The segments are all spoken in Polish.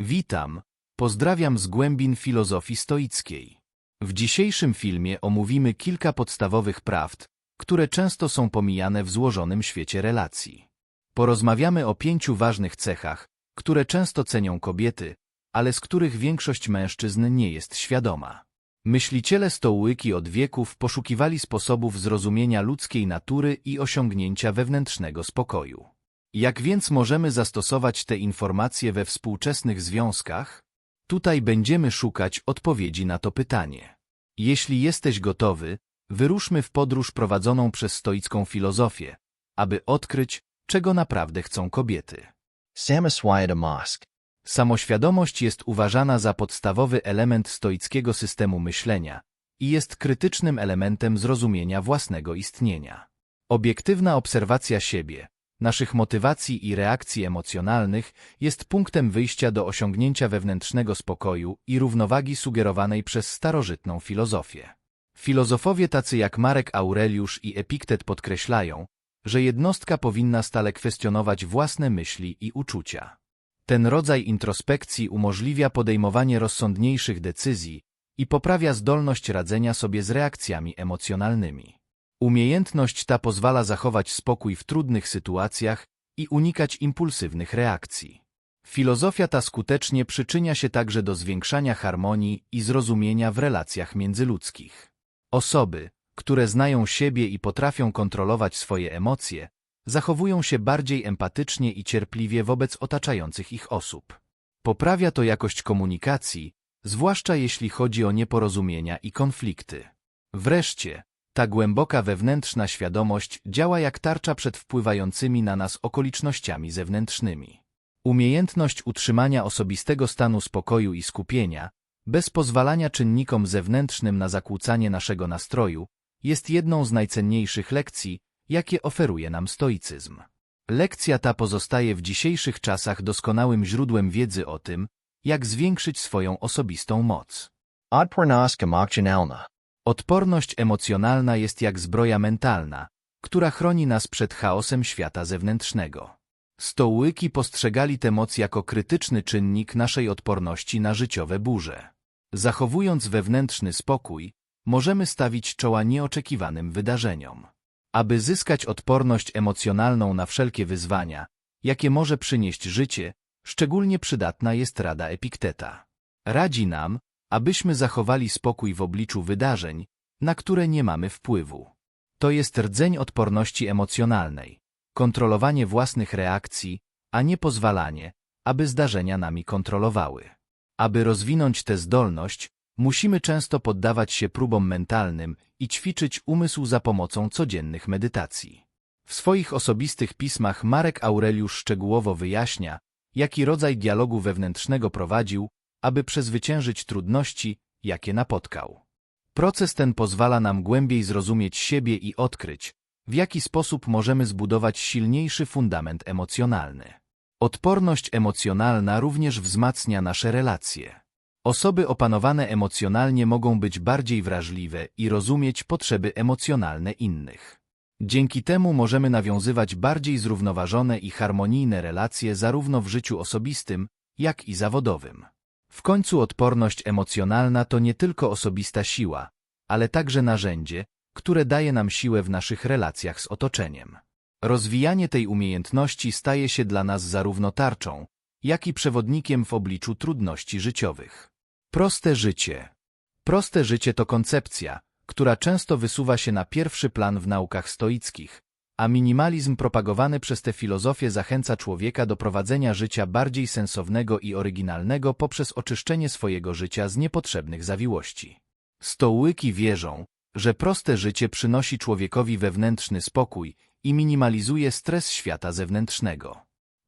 Witam, pozdrawiam z głębin filozofii stoickiej. W dzisiejszym filmie omówimy kilka podstawowych prawd, które często są pomijane w złożonym świecie relacji. Porozmawiamy o pięciu ważnych cechach, które często cenią kobiety, ale z których większość mężczyzn nie jest świadoma. Myśliciele stołyki od wieków poszukiwali sposobów zrozumienia ludzkiej natury i osiągnięcia wewnętrznego spokoju. Jak więc możemy zastosować te informacje we współczesnych związkach? Tutaj będziemy szukać odpowiedzi na to pytanie. Jeśli jesteś gotowy, wyruszmy w podróż prowadzoną przez stoicką filozofię, aby odkryć, czego naprawdę chcą kobiety. Mosque. Samoświadomość jest uważana za podstawowy element stoickiego systemu myślenia i jest krytycznym elementem zrozumienia własnego istnienia. Obiektywna obserwacja siebie, naszych motywacji i reakcji emocjonalnych jest punktem wyjścia do osiągnięcia wewnętrznego spokoju i równowagi sugerowanej przez starożytną filozofię. Filozofowie tacy jak Marek Aureliusz i Epiktet podkreślają, że jednostka powinna stale kwestionować własne myśli i uczucia. Ten rodzaj introspekcji umożliwia podejmowanie rozsądniejszych decyzji i poprawia zdolność radzenia sobie z reakcjami emocjonalnymi. Umiejętność ta pozwala zachować spokój w trudnych sytuacjach i unikać impulsywnych reakcji. Filozofia ta skutecznie przyczynia się także do zwiększania harmonii i zrozumienia w relacjach międzyludzkich. Osoby, które znają siebie i potrafią kontrolować swoje emocje, zachowują się bardziej empatycznie i cierpliwie wobec otaczających ich osób. Poprawia to jakość komunikacji, zwłaszcza jeśli chodzi o nieporozumienia i konflikty. Wreszcie, ta głęboka wewnętrzna świadomość działa jak tarcza przed wpływającymi na nas okolicznościami zewnętrznymi. Umiejętność utrzymania osobistego stanu spokoju i skupienia, bez pozwalania czynnikom zewnętrznym na zakłócanie naszego nastroju, jest jedną z najcenniejszych lekcji, jakie oferuje nam stoicyzm. Lekcja ta pozostaje w dzisiejszych czasach doskonałym źródłem wiedzy o tym, jak zwiększyć swoją osobistą moc. Odpornost emocjonalna. Odporność emocjonalna jest jak zbroja mentalna, która chroni nas przed chaosem świata zewnętrznego. Stołyki postrzegali tę moc jako krytyczny czynnik naszej odporności na życiowe burze. Zachowując wewnętrzny spokój, możemy stawić czoła nieoczekiwanym wydarzeniom. Aby zyskać odporność emocjonalną na wszelkie wyzwania, jakie może przynieść życie, szczególnie przydatna jest rada Epikteta. Radzi nam, abyśmy zachowali spokój w obliczu wydarzeń, na które nie mamy wpływu. To jest rdzeń odporności emocjonalnej, kontrolowanie własnych reakcji, a nie pozwalanie, aby zdarzenia nami kontrolowały. Aby rozwinąć tę zdolność, musimy często poddawać się próbom mentalnym i ćwiczyć umysł za pomocą codziennych medytacji. W swoich osobistych pismach Marek Aureliusz szczegółowo wyjaśnia, jaki rodzaj dialogu wewnętrznego prowadził, aby przezwyciężyć trudności, jakie napotkał. Proces ten pozwala nam głębiej zrozumieć siebie i odkryć, w jaki sposób możemy zbudować silniejszy fundament emocjonalny. Odporność emocjonalna również wzmacnia nasze relacje. Osoby opanowane emocjonalnie mogą być bardziej wrażliwe i rozumieć potrzeby emocjonalne innych. Dzięki temu możemy nawiązywać bardziej zrównoważone i harmonijne relacje zarówno w życiu osobistym, jak i zawodowym. W końcu odporność emocjonalna to nie tylko osobista siła, ale także narzędzie, które daje nam siłę w naszych relacjach z otoczeniem. Rozwijanie tej umiejętności staje się dla nas zarówno tarczą, jak i przewodnikiem w obliczu trudności życiowych. Proste życie. Proste życie to koncepcja, która często wysuwa się na pierwszy plan w naukach stoickich, a minimalizm propagowany przez tę filozofię zachęca człowieka do prowadzenia życia bardziej sensownego i oryginalnego poprzez oczyszczenie swojego życia z niepotrzebnych zawiłości. Stołyki wierzą, że proste życie przynosi człowiekowi wewnętrzny spokój i minimalizuje stres świata zewnętrznego.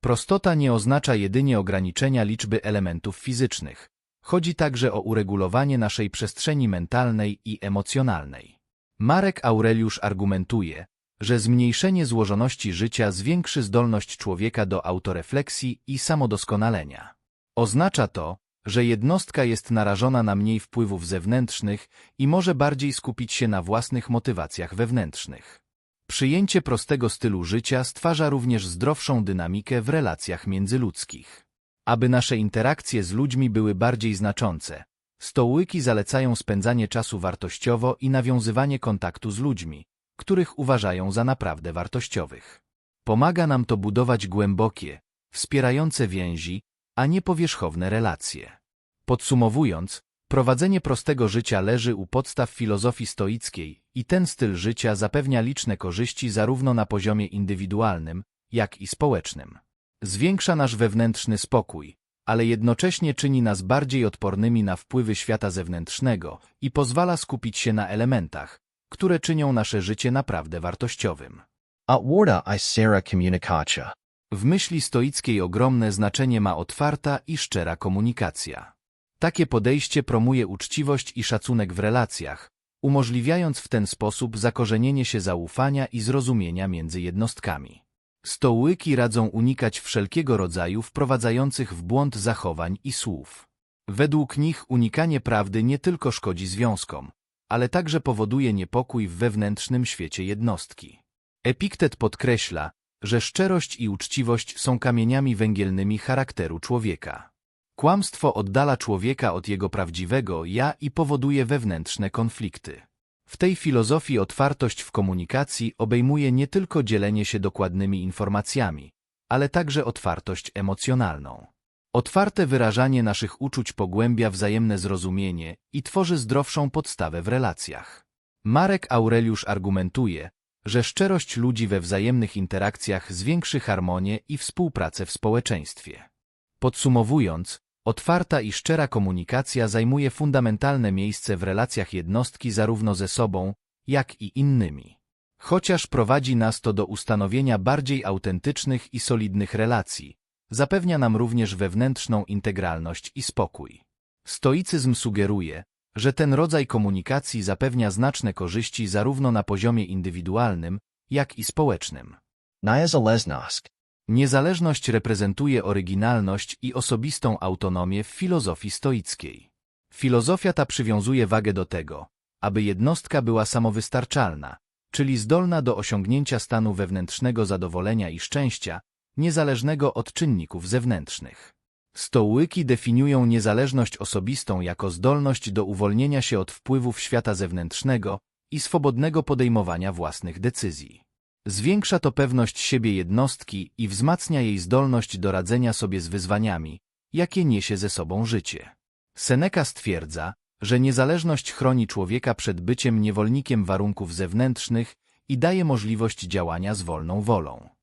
Prostota nie oznacza jedynie ograniczenia liczby elementów fizycznych. Chodzi także o uregulowanie naszej przestrzeni mentalnej i emocjonalnej. Marek Aureliusz argumentuje, że zmniejszenie złożoności życia zwiększy zdolność człowieka do autorefleksji i samodoskonalenia. Oznacza to, że jednostka jest narażona na mniej wpływów zewnętrznych i może bardziej skupić się na własnych motywacjach wewnętrznych. Przyjęcie prostego stylu życia stwarza również zdrowszą dynamikę w relacjach międzyludzkich. Aby nasze interakcje z ludźmi były bardziej znaczące, stołyki zalecają spędzanie czasu wartościowo i nawiązywanie kontaktu z ludźmi, których uważają za naprawdę wartościowych. Pomaga nam to budować głębokie, wspierające więzi, a nie powierzchowne relacje. Podsumowując, prowadzenie prostego życia leży u podstaw filozofii stoickiej i ten styl życia zapewnia liczne korzyści zarówno na poziomie indywidualnym, jak i społecznym. Zwiększa nasz wewnętrzny spokój, ale jednocześnie czyni nas bardziej odpornymi na wpływy świata zewnętrznego i pozwala skupić się na elementach, które czynią nasze życie naprawdę wartościowym. Atwarda i sera communicacja. W myśli stoickiej ogromne znaczenie ma otwarta i szczera komunikacja. Takie podejście promuje uczciwość i szacunek w relacjach, umożliwiając w ten sposób zakorzenienie się zaufania i zrozumienia między jednostkami. Stołyki radzą unikać wszelkiego rodzaju wprowadzających w błąd zachowań i słów. Według nich unikanie prawdy nie tylko szkodzi związkom, ale także powoduje niepokój w wewnętrznym świecie jednostki. Epiktet podkreśla, że szczerość i uczciwość są kamieniami węgielnymi charakteru człowieka. Kłamstwo oddala człowieka od jego prawdziwego ja i powoduje wewnętrzne konflikty. W tej filozofii otwartość w komunikacji obejmuje nie tylko dzielenie się dokładnymi informacjami, ale także otwartość emocjonalną. Otwarte wyrażanie naszych uczuć pogłębia wzajemne zrozumienie i tworzy zdrowszą podstawę w relacjach. Marek Aureliusz argumentuje, że szczerość ludzi we wzajemnych interakcjach zwiększy harmonię i współpracę w społeczeństwie. Podsumowując, otwarta i szczera komunikacja zajmuje fundamentalne miejsce w relacjach jednostki zarówno ze sobą, jak i innymi. Chociaż prowadzi nas to do ustanowienia bardziej autentycznych i solidnych relacji, zapewnia nam również wewnętrzną integralność i spokój. Stoicyzm sugeruje, że ten rodzaj komunikacji zapewnia znaczne korzyści zarówno na poziomie indywidualnym, jak i społecznym. Niezależność. Niezależność reprezentuje oryginalność i osobistą autonomię w filozofii stoickiej. Filozofia ta przywiązuje wagę do tego, aby jednostka była samowystarczalna, czyli zdolna do osiągnięcia stanu wewnętrznego zadowolenia i szczęścia, niezależnego od czynników zewnętrznych. Stołyki definiują niezależność osobistą jako zdolność do uwolnienia się od wpływów świata zewnętrznego i swobodnego podejmowania własnych decyzji. Zwiększa to pewność siebie jednostki i wzmacnia jej zdolność do radzenia sobie z wyzwaniami, jakie niesie ze sobą życie. Seneca stwierdza, że niezależność chroni człowieka przed byciem niewolnikiem warunków zewnętrznych i daje możliwość działania z wolną wolą.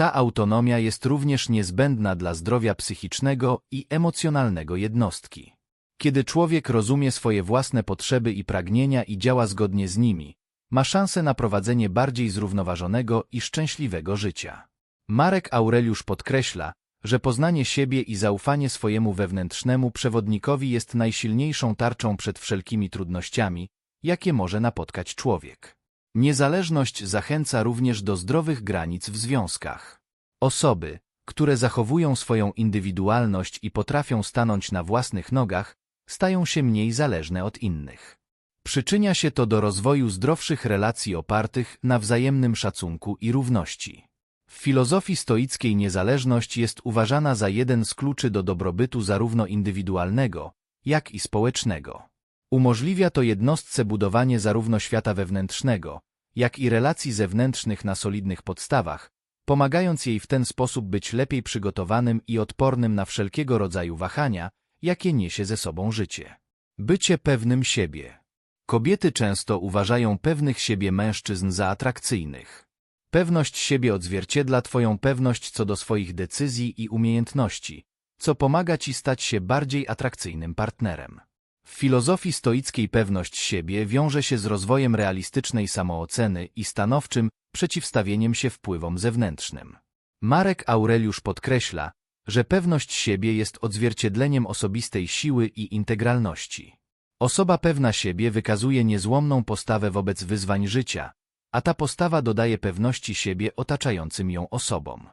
Ta autonomia jest również niezbędna dla zdrowia psychicznego i emocjonalnego jednostki. Kiedy człowiek rozumie swoje własne potrzeby i pragnienia i działa zgodnie z nimi, ma szansę na prowadzenie bardziej zrównoważonego i szczęśliwego życia. Marek Aureliusz podkreśla, że poznanie siebie i zaufanie swojemu wewnętrznemu przewodnikowi jest najsilniejszą tarczą przed wszelkimi trudnościami, jakie może napotkać człowiek. Niezależność zachęca również do zdrowych granic w związkach. Osoby, które zachowują swoją indywidualność i potrafią stanąć na własnych nogach, stają się mniej zależne od innych. Przyczynia się to do rozwoju zdrowszych relacji opartych na wzajemnym szacunku i równości. W filozofii stoickiej niezależność jest uważana za jeden z kluczy do dobrobytu zarówno indywidualnego, jak i społecznego. Umożliwia to jednostce budowanie zarówno świata wewnętrznego, jak i relacji zewnętrznych na solidnych podstawach, pomagając jej w ten sposób być lepiej przygotowanym i odpornym na wszelkiego rodzaju wahania, jakie niesie ze sobą życie. Bycie pewnym siebie. Kobiety często uważają pewnych siebie mężczyzn za atrakcyjnych. Pewność siebie odzwierciedla Twoją pewność co do swoich decyzji i umiejętności, co pomaga Ci stać się bardziej atrakcyjnym partnerem. W filozofii stoickiej pewność siebie wiąże się z rozwojem realistycznej samooceny i stanowczym przeciwstawieniem się wpływom zewnętrznym. Marek Aureliusz podkreśla, że pewność siebie jest odzwierciedleniem osobistej siły i integralności. Osoba pewna siebie wykazuje niezłomną postawę wobec wyzwań życia, a ta postawa dodaje pewności siebie otaczającym ją osobom.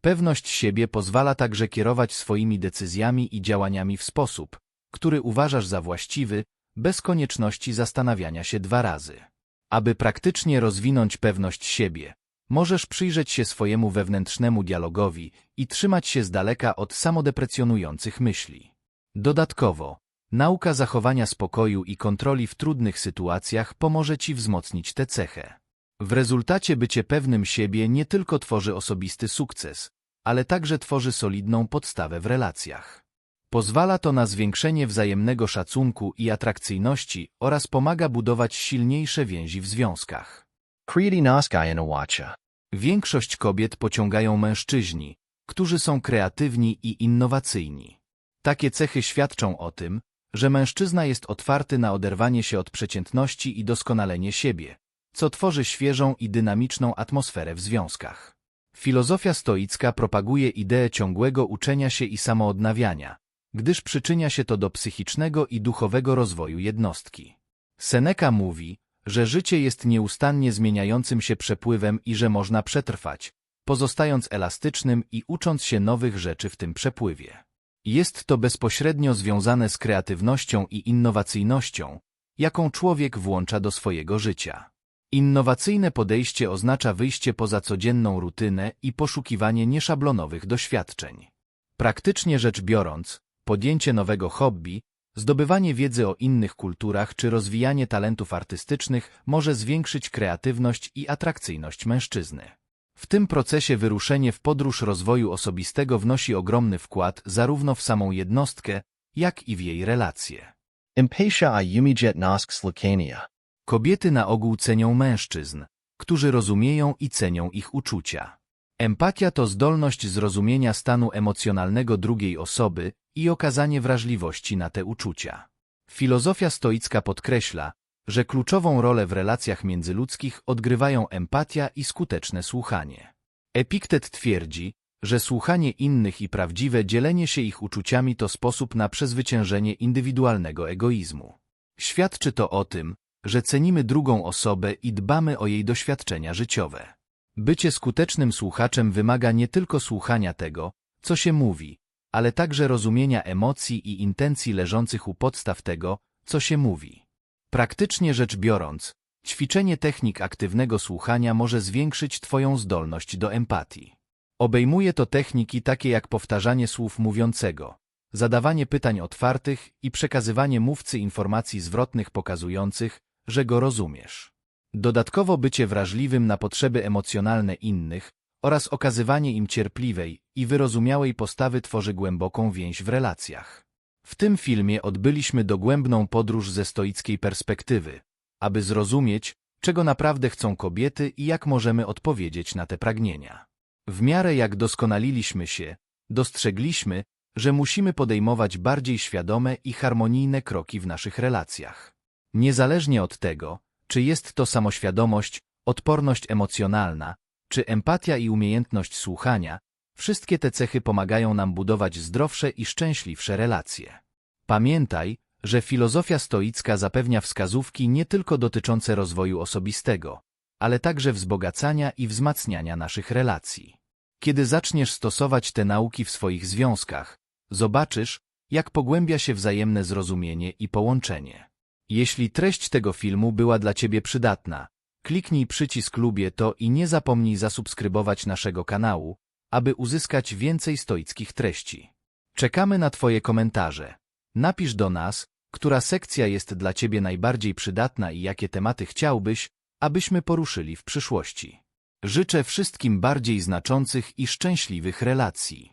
Pewność siebie pozwala także kierować swoimi decyzjami i działaniami w sposób, który uważasz za właściwy, bez konieczności zastanawiania się dwa razy. Aby praktycznie rozwinąć pewność siebie, Możesz przyjrzeć się swojemu wewnętrznemu dialogowi i trzymać się z daleka od samodeprecjonujących myśli. Dodatkowo, nauka zachowania spokoju i kontroli w trudnych sytuacjach pomoże Ci wzmocnić tę cechę. W rezultacie bycie pewnym siebie nie tylko tworzy osobisty sukces, ale także tworzy solidną podstawę w relacjach. Pozwala to na zwiększenie wzajemnego szacunku i atrakcyjności oraz pomaga budować silniejsze więzi w związkach. Większość kobiet pociągają mężczyźni, którzy są kreatywni i innowacyjni. Takie cechy świadczą o tym, że mężczyzna jest otwarty na oderwanie się od przeciętności i doskonalenie siebie, co tworzy świeżą i dynamiczną atmosferę w związkach. Filozofia stoicka propaguje ideę ciągłego uczenia się i samoodnawiania, gdyż przyczynia się to do psychicznego i duchowego rozwoju jednostki. Seneca mówi, że życie jest nieustannie zmieniającym się przepływem i że można przetrwać, pozostając elastycznym i ucząc się nowych rzeczy w tym przepływie. Jest to bezpośrednio związane z kreatywnością i innowacyjnością, jaką człowiek włącza do swojego życia. Innowacyjne podejście oznacza wyjście poza codzienną rutynę i poszukiwanie nieszablonowych doświadczeń. Praktycznie rzecz biorąc, podjęcie nowego hobby, zdobywanie wiedzy o innych kulturach czy rozwijanie talentów artystycznych może zwiększyć kreatywność i atrakcyjność mężczyzny. W tym procesie wyruszenie w podróż rozwoju osobistego wnosi ogromny wkład zarówno w samą jednostkę, jak i w jej relacje. Impatient i umijet Nask Slakania. Kobiety na ogół cenią mężczyzn, którzy rozumieją i cenią ich uczucia. Empatia to zdolność zrozumienia stanu emocjonalnego drugiej osoby i okazanie wrażliwości na te uczucia. Filozofia stoicka podkreśla, że kluczową rolę w relacjach międzyludzkich odgrywają empatia i skuteczne słuchanie. Epiktet twierdzi, że słuchanie innych i prawdziwe dzielenie się ich uczuciami to sposób na przezwyciężenie indywidualnego egoizmu. Świadczy to o tym, że cenimy drugą osobę i dbamy o jej doświadczenia życiowe. Bycie skutecznym słuchaczem wymaga nie tylko słuchania tego, co się mówi, ale także rozumienia emocji i intencji leżących u podstaw tego, co się mówi. Praktycznie rzecz biorąc, ćwiczenie technik aktywnego słuchania może zwiększyć Twoją zdolność do empatii. Obejmuje to techniki takie jak powtarzanie słów mówiącego, zadawanie pytań otwartych i przekazywanie mówcy informacji zwrotnych pokazujących, że go rozumiesz. Dodatkowo bycie wrażliwym na potrzeby emocjonalne innych oraz okazywanie im cierpliwej i wyrozumiałej postawy tworzy głęboką więź w relacjach. W tym filmie odbyliśmy dogłębną podróż ze stoickiej perspektywy, aby zrozumieć, czego naprawdę chcą kobiety i jak możemy odpowiedzieć na te pragnienia. W miarę jak doskonaliliśmy się, dostrzegliśmy, że musimy podejmować bardziej świadome i harmonijne kroki w naszych relacjach. Niezależnie od tego, czy jest to samoświadomość, odporność emocjonalna, czy empatia i umiejętność słuchania, wszystkie te cechy pomagają nam budować zdrowsze i szczęśliwsze relacje. Pamiętaj, że filozofia stoicka zapewnia wskazówki nie tylko dotyczące rozwoju osobistego, ale także wzbogacania i wzmacniania naszych relacji. Kiedy zaczniesz stosować te nauki w swoich związkach, zobaczysz, jak pogłębia się wzajemne zrozumienie i połączenie. Jeśli treść tego filmu była dla Ciebie przydatna, kliknij przycisk lubię to i nie zapomnij zasubskrybować naszego kanału, aby uzyskać więcej stoickich treści. Czekamy na Twoje komentarze. Napisz do nas, która sekcja jest dla Ciebie najbardziej przydatna i jakie tematy chciałbyś, abyśmy poruszyli w przyszłości. Życzę wszystkim bardziej znaczących i szczęśliwych relacji.